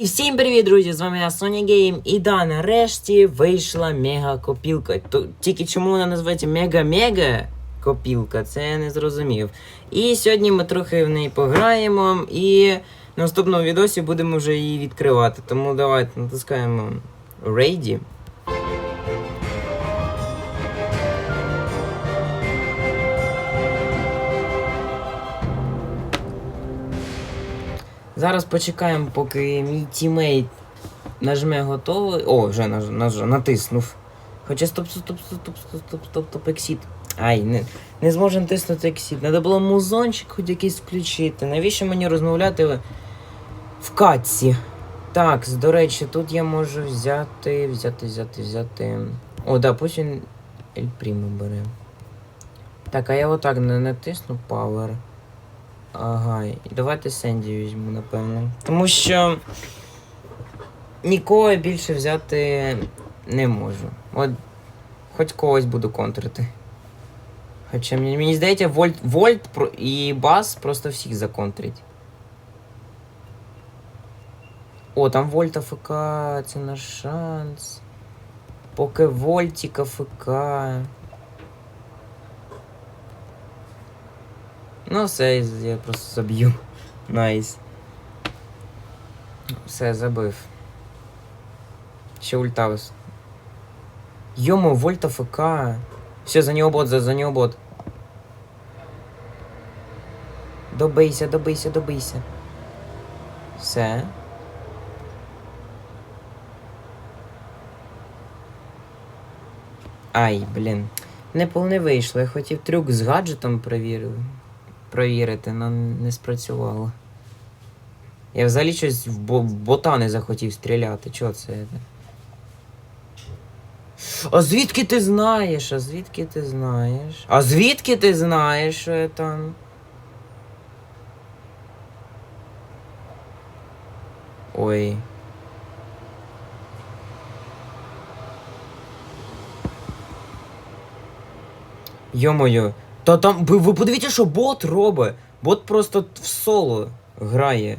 І всім привіт, друзі! З вами я Sony Game. І да, нарешті вийшла мега копілка. Тільки чому вона називається мега-мега копілка, це я не зрозумів. І сьогодні ми трохи в неї пограємо і в наступному відосі будемо вже її відкривати. Тому давайте натискаємо Ready. Зараз почекаємо, поки мій тімейт нажме готовий. О, вже наж, наж, натиснув. Хоча стоп, стоп, стоп, стоп, стоп, стоп, стоп, стоп, стоп, ексіт. Ай, не, не зможу натиснути ексіт. Треба було музончик хоч якийсь включити. Навіщо мені розмовляти в- катці? Так, до речі, тут я можу взяти, взяти, взяти, взяти. О, да, він Ель Пріму бере. Так, а я отак не натисну Power. Ага, давайте Сенді візьму, напевно. Тому що нікого більше взяти не можу. От хоч когось буду контрити. Хоча мені, мені здається, Вольт, Вольт і Бас просто всіх законтрить. О, там Вольт АФК, це наш шанс. Поки Вольтік АФК. Ну, все, я просто заб'ю. Найс. Все, забив. Ще ульта вис. Йому, вольта ФК. Все, за нього бот, за, за нього бот. Добийся, добийся, добийся. Все. Ай, блін. Не повне вийшло. Я хотів трюк з гаджетом перевірив. Провірити, але не спрацювало. Я взагалі щось в бота не захотів стріляти. Чого це? А звідки ти знаєш? А звідки ти знаєш? А звідки ти знаєш, що я там? Ой. Йо-моє, та там, ви, подивіться, що бот робить. Бот просто в соло грає.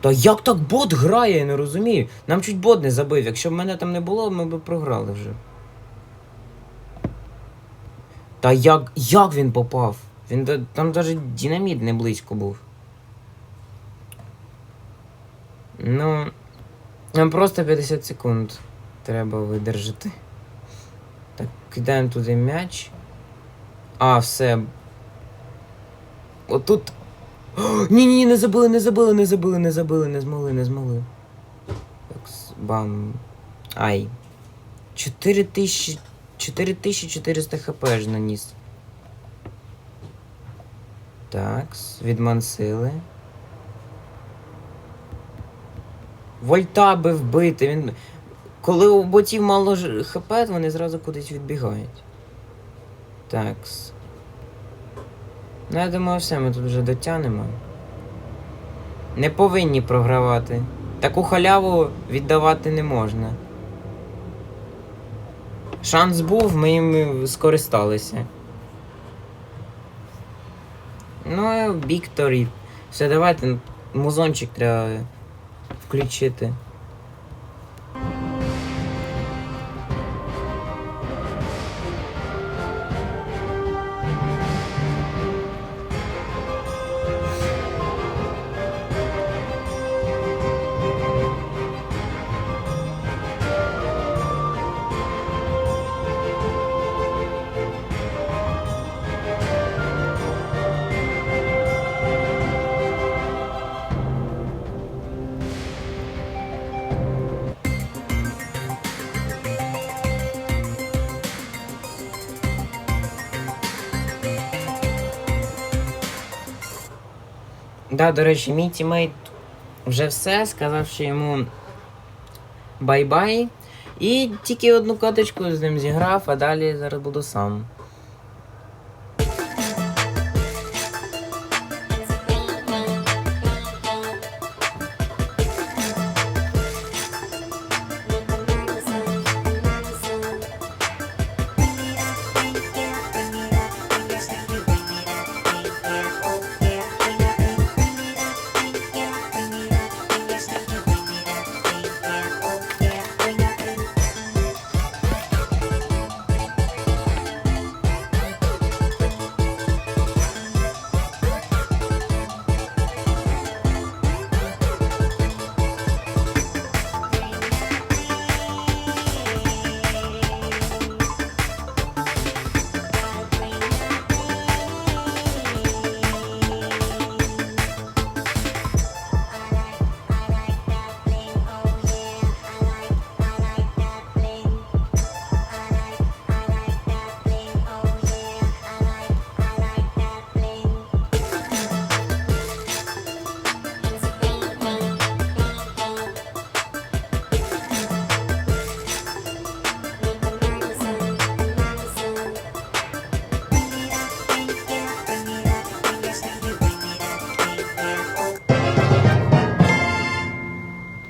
Та як так бот грає, я не розумію. Нам чуть бот не забив. Якщо б мене там не було, ми б програли вже. Та як, як він попав? Він там навіть динаміт не близько був. Ну. Нам просто 50 секунд треба видержати. Так, кидаємо туди м'яч. А, все. Отут. Ні, ні, не забили, не забили, не забили, не забили, не змогли, не змогли. Так, бам. Ай. 4000. 4400 хп ж наніс. Так, відмансили. Вольта би вбити. Він... Коли у ботів мало хп, вони зразу кудись відбігають. Такс. Ну, я думаю, все, ми тут вже дотянемо. Не повинні програвати. Таку халяву віддавати не можна. Шанс був, ми їм скористалися. Ну, Вікторі. Все, давайте. Музончик треба включити. Да, до речі, мій тімейт вже все, сказав, що йому бай-бай. І тільки одну каточку з ним зіграв, а далі зараз буду сам.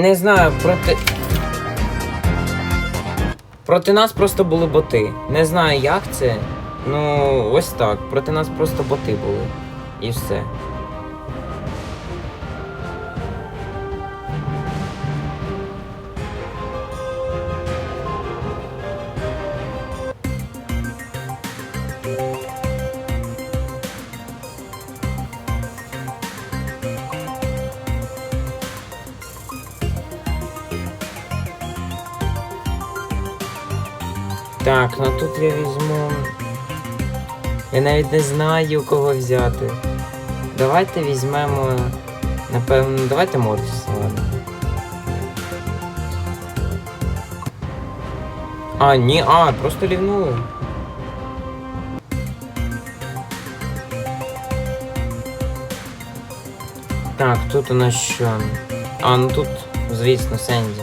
Не знаю, проти. Проти нас просто були боти. Не знаю, як це. Ну, ось так. Проти нас просто боти були. І все. Навіть не знаю, кого взяти. Давайте візьмемо. Напевно, давайте Мортіса, ладно. А, ні, а, просто лівнули. Так, тут у нас що? А, ну тут, звісно, Сенді.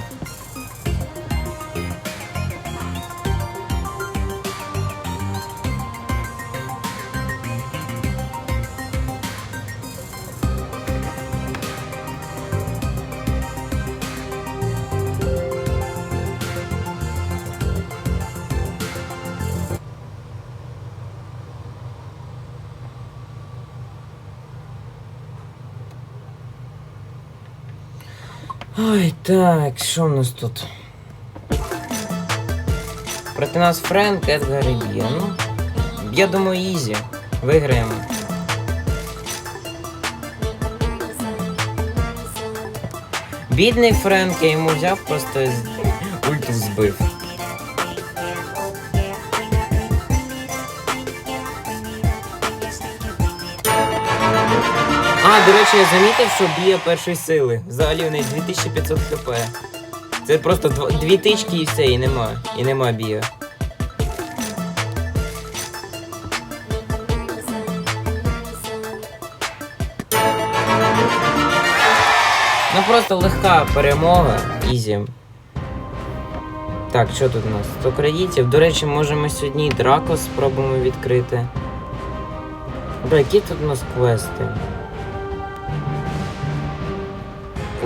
Так, що в нас тут? Проти нас Френк, Едгар і Бія. Ну, я думаю, ізі. Виграємо. Бідний Френк, я йому взяв, просто ульту збив. До речі, я замітив, що б'є першої сили. Взагалі у неї 2500 хп. Це просто дв- дві тички і все, і нема. І нема бія. Ну просто легка перемога. Ізі. Так, що тут у нас? 100 кредитів. До речі, можемо сьогодні і Драко спробуємо відкрити. Бля, які тут у нас квести?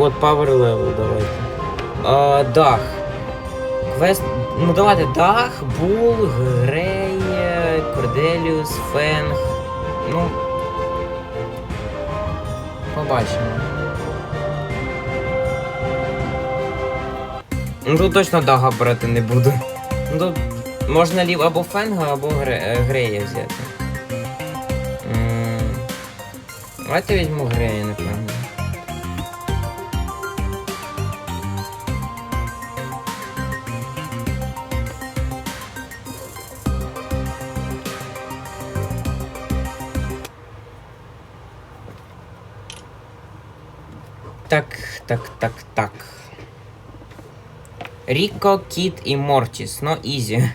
От Power Level давайте. А, дах. Квест. Ну давайте Дах, Бул, Грей, Корделіус, Фенг. Ну. Побачимо. Ну тут точно Дага брати не буду. Ну тут можна лів або Фенга, або Гре... е, Грея взяти. М, Давайте візьму Грея, напевно. Так, так, так, так. Ріко, Кіт і Мортіс. Ну, ізі.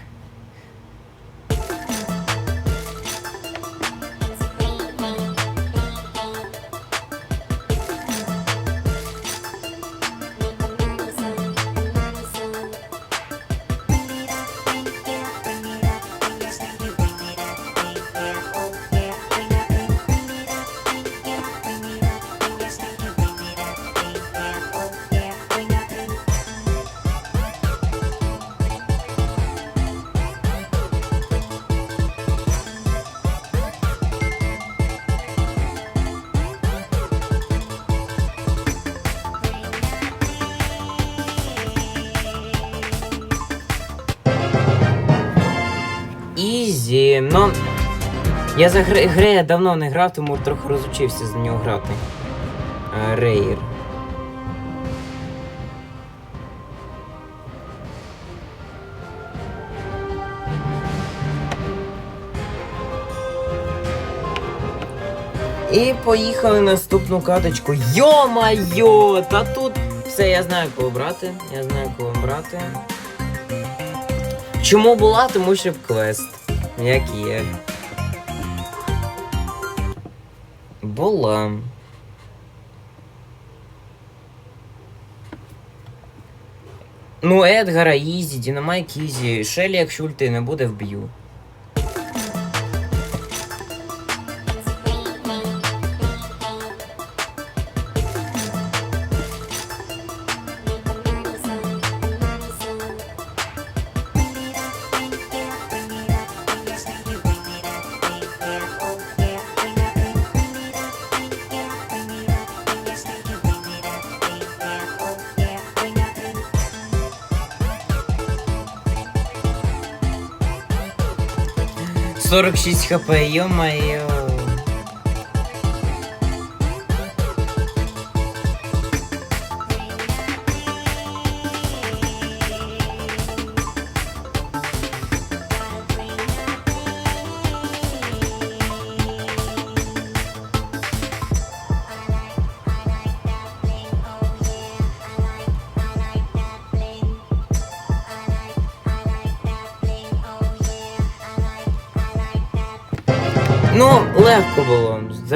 Ізі. Ну. Я за Гре- Грея давно не грав, тому трохи розучився за нього грати. Рейр. І поїхали на наступну каточку. Йо-майо! Та тут все, я знаю, кого брати. Я знаю, кого брати. Чому була? Тому що квест. Як є. Була. Ну, Едгара Ізі, Дінамайк Ізі. Шелі, якщо ульти не буде, вб'ю. 46 хп, ё-моё.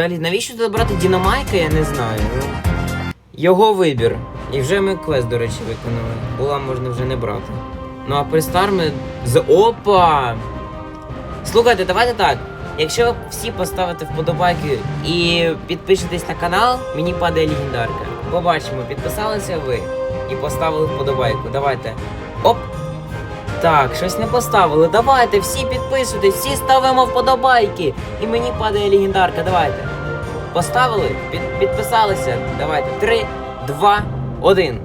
Взагалі, навіщо туди брати Дінамайка, я не знаю. Його вибір. І вже ми квест, до речі, виконали. Була можна вже не брати. Ну а Пристар ми з. Опа! Слухайте, давайте так. Якщо всі поставите вподобайки і підпишетесь на канал, мені падає легендарка. Побачимо, підписалися ви і поставили вподобайку. Давайте. Оп! Так, щось не поставили. Давайте, всі підписуйтесь, всі ставимо вподобайки. І мені падає легендарка. Давайте. Поставили? Під, підписалися. Давайте. Три, два, один.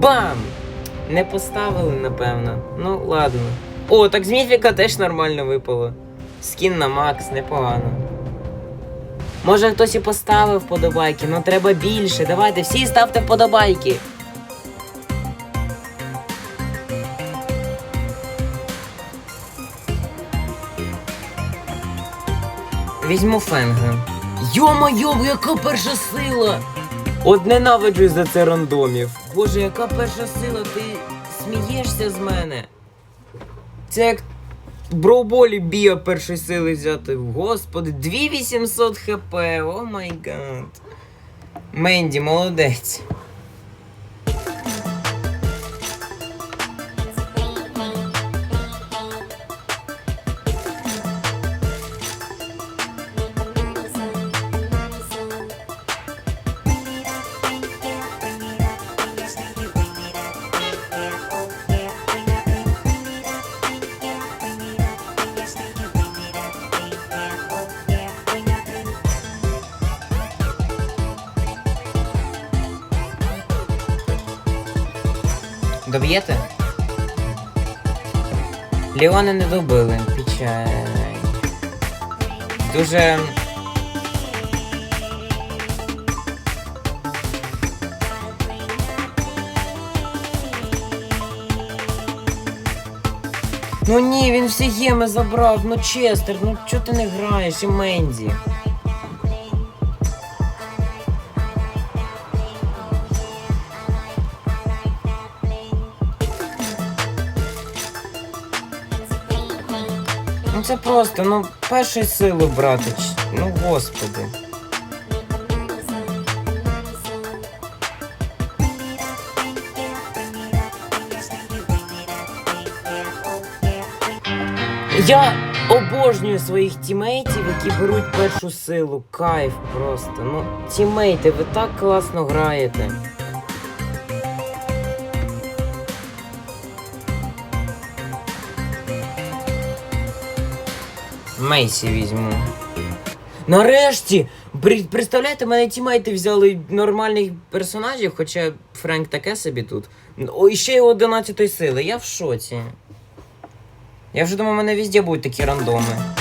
Бам! Не поставили, напевно. Ну, ладно. О, так з міфіка теж нормально випало. Скін на Макс, непогано. Може хтось і поставив вподобайки, але треба більше. Давайте, всі ставте вподобайки. Візьму фенга. Йо-моє, яка перша сила! От ненавиджу за це рандомів. Боже, яка перша сила, ти смієшся з мене. Це як броуболі бія першої сили взяти. Господи, 2800 хп, о май гад. Менді, молодець. Доб'єте? Ліони не добили. Печаль. Дуже. Ну ні, він всі геми забрав, ну Честер, ну чого ти не граєш і Менді? Це просто, ну першої силу брати. ч- Ну господи. Я обожнюю своїх тімейтів, які беруть першу силу. Кайф просто. Ну, тімейти, ви так класно граєте. Мейсі візьму. Нарешті! Представляєте, мене тімейти взяли нормальних персонажів, хоча Френк таке собі тут. О, і ще й 11 сили. Я в шоці. Я вже думав, мене везде будуть такі рандоми.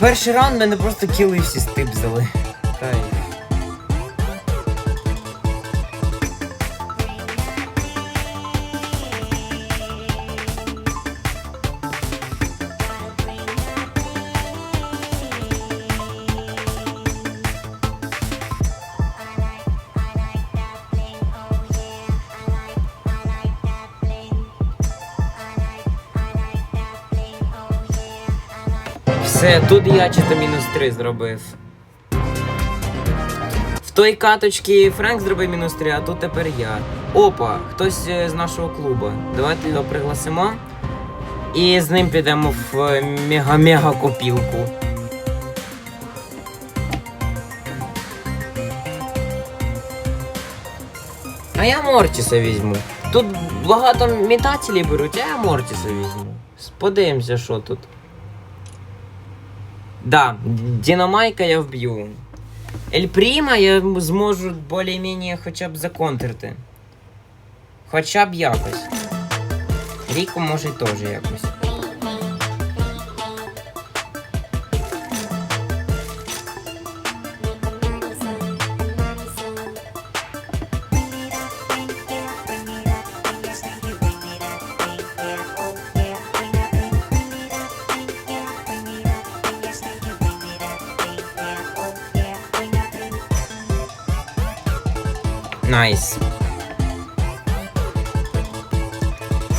Перший раунд мене просто кіли всі стип Кайф. Все, тут я чи мінус 3 зробив. В той каточці Френк зробив мінус 3, а тут тепер я. Опа, хтось е, з нашого клубу. Давайте його пригласимо. І з ним підемо в мега-мега копілку. А я Мортіса візьму. Тут багато мітателів беруть, а я Мортіса візьму. Подивимося, що тут. Да, Динамайка я вб'ю. Ель Пріма я зможу більш-менш хоча б законтрити. Хоча б якось. Ріку може теж якось.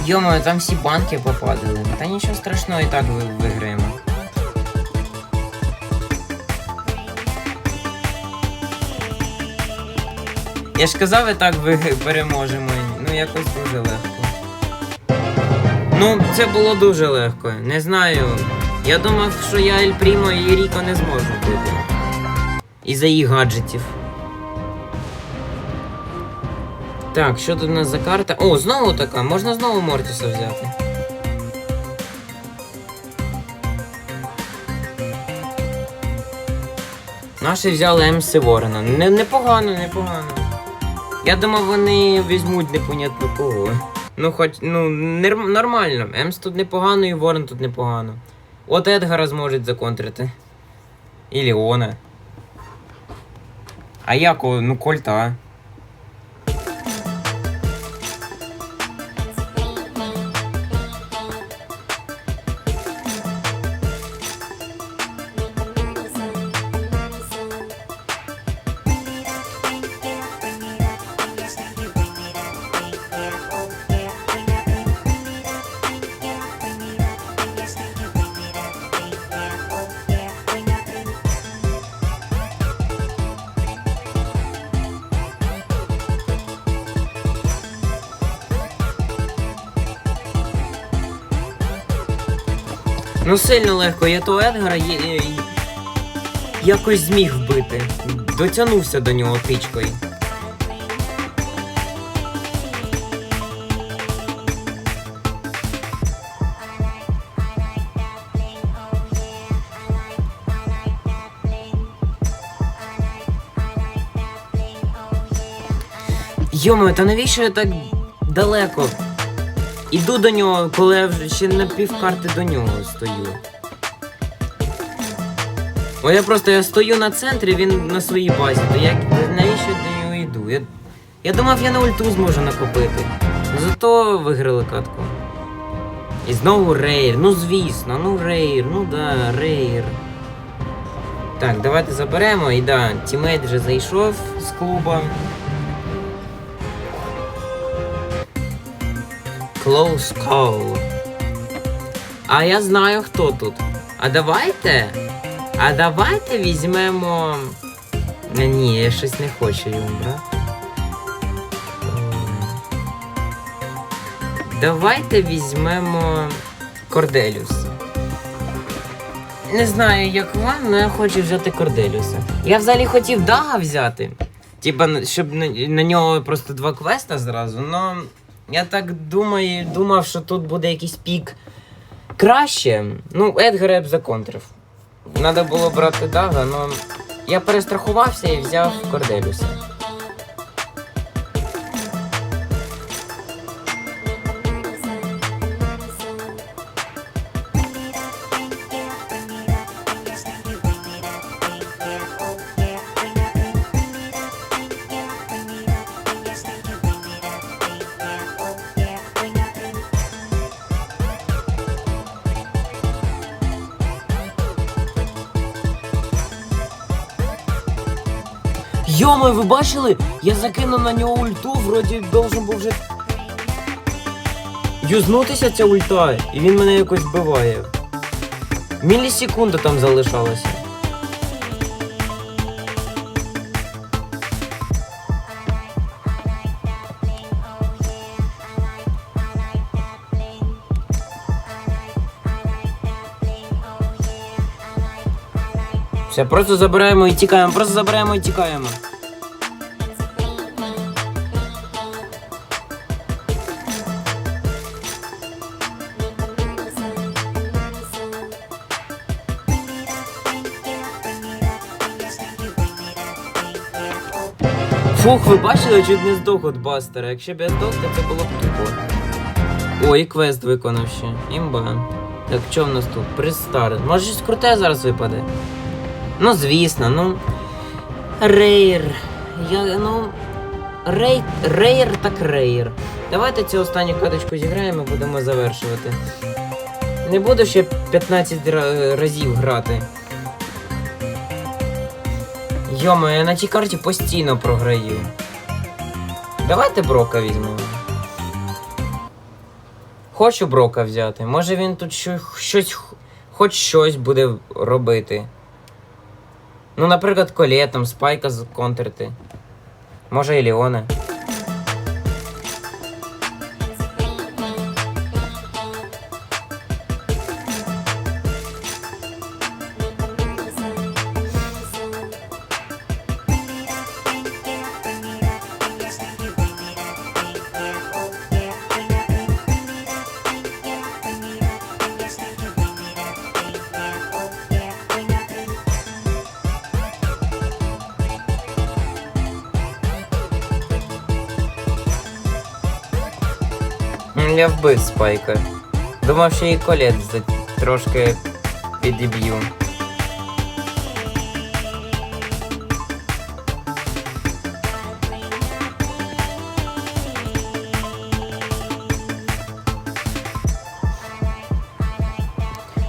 Йомо, там всі банки попадали. Та нічого страшного, і так виграємо. Я ж казав, і так переможемо. Ну, якось дуже легко. Ну, це було дуже легко. Не знаю. Я думав, що я Ель Прімо і Ріко не зможу бити. Із-за їх гаджетів. Так, що тут у нас за карта? О, знову така, можна знову Мортіса взяти. Наші взяли МС Ворона. Не, непогано, непогано. Я думав, вони візьмуть непонятно кого. Ну, хоч, ну, нормально. Емс тут непогано і Ворон тут непогано. От Едгара зможуть законтрити. І Леона. А як, ну, Кольта. Ну сильно легко, я того Едгара є, є- якось зміг вбити. Дотягнувся до нього тичкою. Йомо, та навіщо я так далеко? Іду до нього, коли я вже ще на півкарти до нього стою. О, я просто я стою на центрі, він на своїй базі. То я навіщо до нього йду? Я, я думав, я на ульту зможу накопити. Зато виграли катку. І знову рейр. Ну звісно, ну рейр, ну да, рейр. Так, давайте заберемо. І да, тімейт вже зайшов з клуба. Close call. А я знаю, хто тут. А давайте. А давайте візьмемо. Е, Ні, я щось не хочу йому брати. Давайте візьмемо Корделюс. Не знаю, як вам, але я хочу взяти Корделюса. Я взагалі хотів Дага взяти. Типа, щоб на, на нього просто два квеста зразу, но я так думаю, думав, що тут буде якийсь пік краще. Ну, Едгар я б законтрив. Надо було брати Дага, але я перестрахувався і взяв Корделюса. Йома, ви бачили? Я закинув на нього ульту, вроді должен був вже. Юзнутися ця ульта, і він мене якось вбиває. Мілісекунда там залишалася. Все, просто забираємо і тікаємо, просто забираємо і тікаємо. Фух, ви бачили, чуть не здох від бастера. Якщо б я здох, то це було б тупо. О, і квест виконав ще. Імба. Так, що в нас тут? Пристар. Може щось круте зараз випаде? Ну, звісно, ну. Рейр. Я, ну. Рей... Рейр так рейр. Давайте цю останню каточку зіграємо і будемо завершувати. Не буду ще 15 разів грати. Йома, я на тій карті постійно програю. Давайте Брока візьмемо. Хочу Брока взяти. Може він тут щось, хоч щось буде робити. Ну, наприклад, колетом, спайка контрити. Може і Леона. Я вбив спайка. Думав, що і колет трошки підіб'ю.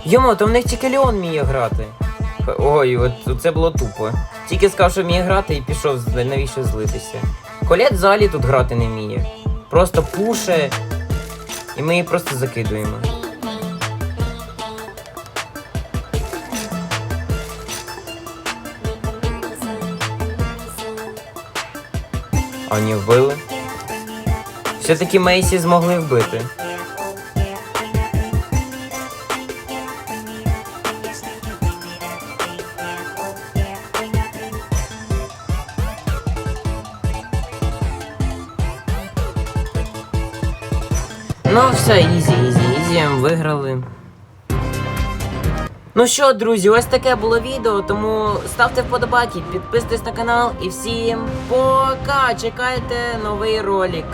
Йомо, то в них тільки Леон вміє грати. Ой, от це було тупо. Тільки сказав, що вміє грати і пішов, навіщо злитися. Колет взагалі тут грати не вміє. Просто пуше, і ми її просто закидуємо. А вбили. Все-таки Мейсі змогли вбити. Все, ізі, ізі, ізі, виграли. Ну що, друзі, ось таке було відео, тому ставте вподобайки, підписуйтесь на канал і всім пока! Чекайте новий ролик.